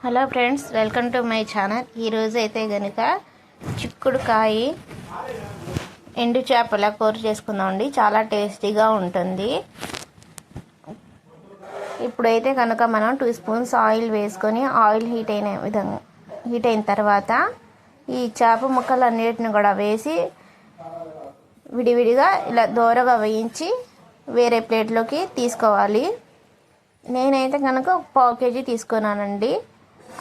Hello friends welcome to my channel. ఈరోజు అయితే కనుక చిక్కుడుకాయ ఎండు చేపల కూర చేసుకుందామండి చాలా టేస్టీగా ఉంటుంది. ఇప్పుడైతే కనుక మనం టూ స్పూన్స్ ఆయిల్ వేసుకొని ఆయిల్ హీట్ అయిన విధంగా హీట్ అయిన తర్వాత ఈ చేప ముక్కలు అన్నిటిని కూడా వేసి విడివిడిగా ఇలా దోరగా వేయించి వేరే ప్లేట్లోకి తీసుకోవాలి. నేనైతే కనుక పావు కేజీ తీసుకున్నానండి.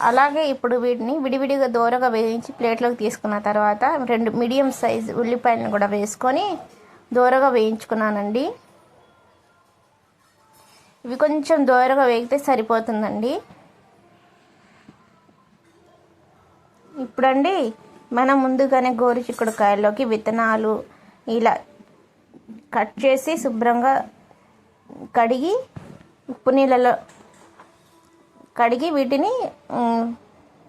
అలాగే ఇప్పుడు వీటిని విడివిడిగా దూరగా వేయించి ప్లేట్లోకి తీసుకున్న తర్వాత రెండు మీడియం సైజ్ ఉల్లిపాయలను కూడా వేసుకొని దూరగా వేయించుకున్నానండి. ఇవి కొంచెం దూరగా వేగితే సరిపోతుందండి. ఇప్పుడండి మనం ముందుగానే గోరుచిక్కుడుకాయల్లోకి విత్తనాలు ఇలా కట్ చేసి శుభ్రంగా కడిగి ఉప్పు నీళ్ళలో కడిగి వీటిని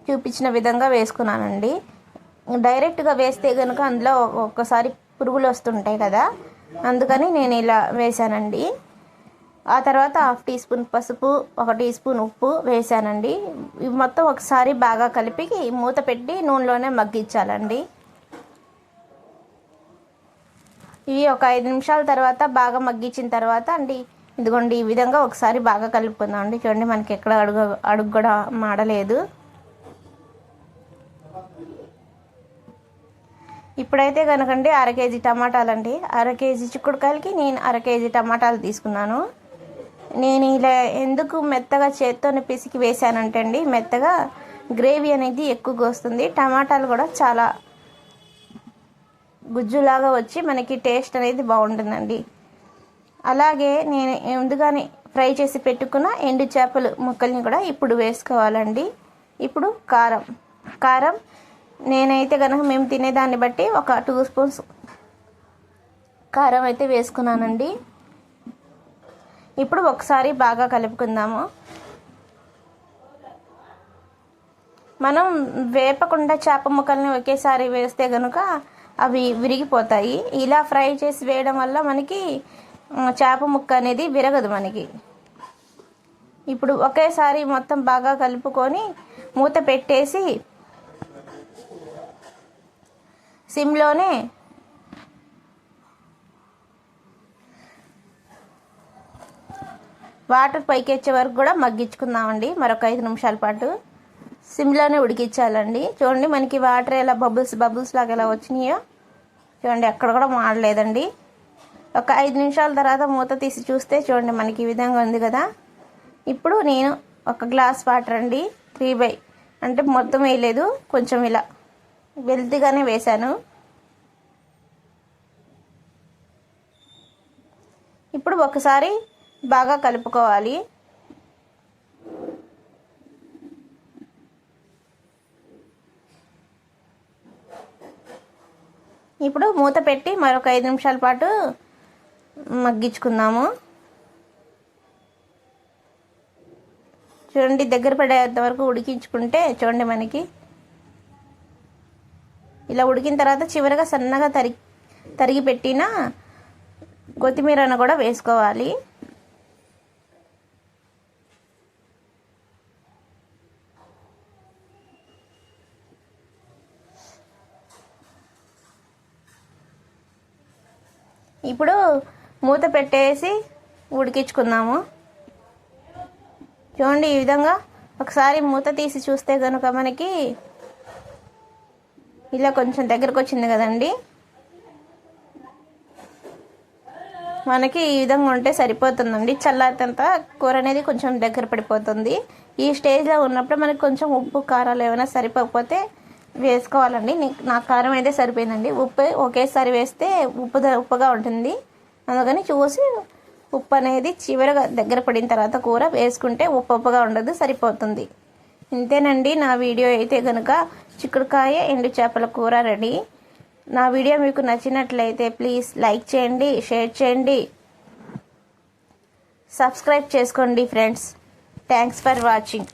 చూపించిన విధంగా వేసుకున్నానండి. డైరెక్ట్గా వేస్తే కనుక అందులో ఒక్కసారి పురుగులు వస్తుంటాయి కదా అందుకని నేను ఇలా వేసానండి ఆ తర్వాత హాఫ్ టీ స్పూన్ పసుపు ఒక టీ స్పూన్ ఉప్పు వేసానండి ఇవి మొత్తం ఒకసారి బాగా కలిపి మూత పెట్టి నూనెలోనే మగ్గించాలండి. ఇవి ఒక ఐదు నిమిషాల తర్వాత బాగా మగ్గించిన తర్వాత అండి ఇదిగోండి ఈ విధంగా ఒకసారి బాగా కలుపుకుందాం అండి చూడండి మనకి ఎక్కడ అడుగు అడుగు కూడా మాడలేదు. ఇప్పుడైతే కనుకండి అర కేజీ టమాటాలండి. అర కేజీ చిక్కుడుకాయలకి నేను అర కేజీ టమాటాలు తీసుకున్నాను. నేను ఇలా ఎందుకు మెత్తగా చేత్తో పిసికి వేసానంటే అండి మెత్తగా గ్రేవీ అనేది ఎక్కువగా వస్తుంది టమాటాలు కూడా చాలా గుజ్జులాగా వచ్చి మనకి టేస్ట్ అనేది బాగుంటుందండి. అలాగే నేను ముందుగానే ఫ్రై చేసి పెట్టుకున్న ఎండు చేపలు ముక్కల్ని కూడా ఇప్పుడు వేసుకోవాలండి. ఇప్పుడు కారం. కారం నేనైతే కనుక మేము తినేదాన్ని బట్టి ఒక టూ స్పూన్స్ కారం అయితే వేసుకున్నానండి. ఇప్పుడు ఒకసారి బాగా కలుపుకుందాము. మనం వేపకుండా చేప ముక్కల్ని ఒకేసారి వేస్తే కనుక అవి విరిగిపోతాయి. ఇలా ఫ్రై చేసి వేయడం వల్ల మనకి చేప ముక్క అనేది విరగదు మనకి. ఇప్పుడు ఒకేసారి మొత్తం బాగా కలుపుకొని మూత పెట్టేసి సిమ్లోనే వాటర్ పైకి వచ్చే వరకు కూడా మగ్గించుకుందామండి. మరొక ఐదు నిమిషాల పాటు సిమ్లోనే ఉడికించాలండి. చూడండి మనకి వాటర్ ఎలా బబుల్స్ బబుల్స్ లాగా ఎలా వచ్చినాయో. చూడండి ఎక్కడ కూడా మాడలేదండి ఒక ఐదు నిమిషాల తర్వాత మూత తీసి చూస్తే చూడండి మనకి ఈ విధంగా ఉంది కదా. ఇప్పుడు నేను ఒక గ్లాస్ వాటర్ అండి త్రీ బై అంటే మొత్తం వేయలేదు కొంచెం ఇలా వెల్తిగానే వేశాను. ఇప్పుడు ఒకసారి బాగా కలుపుకోవాలి. ఇప్పుడు మూత పెట్టి మరొక ఐదు నిమిషాల పాటు మగ్గించుకుందాము. చూడండి దగ్గర పడేంత వరకు ఉడికించుకుంటే చూడండి మనకి. ఇలా ఉడికిన తర్వాత చివరిగా సన్నగా తరిగి తరిగి పెట్టిన కొత్తిమీరను కూడా వేసుకోవాలి. ఇప్పుడు మూత పెట్టేసి ఉడికించుకుందాము. చూడండి ఈ విధంగా ఒకసారి మూత తీసి చూస్తే కనుక మనకి ఇలా కొంచెం దగ్గరకు వచ్చింది కదండి. మనకి ఈ విధంగా ఉంటే సరిపోతుందండి. చల్లారితంత కూర అనేది కొంచెం దగ్గర పడిపోతుంది. ఈ స్టేజ్లో ఉన్నప్పుడు మనకి కొంచెం ఉప్పు కారాలు ఏమైనా సరిపోకపోతే వేసుకోవాలండి. నా కారం అయితే సరిపోయిందండి. ఉప్పు ఒకేసారి వేస్తే ఉప్పు ఉప్పుగా ఉంటుంది. అందుకని చూసి ఉప్పు అనేది చివరగా దగ్గర పడిన తర్వాత కూర వేసుకుంటే ఉప్పు ఉప్పుగా ఉండదు సరిపోతుంది. ఇంతేనండి నా వీడియో అయితే కనుక చిక్కుడుకాయ ఎండు చేపల కూర రెడీ. నా వీడియో మీకు నచ్చినట్లయితే ప్లీజ్ లైక్ చేయండి షేర్ చేయండి. సబ్స్క్రైబ్ చేసుకోండి ఫ్రెండ్స్. Thanks for watching.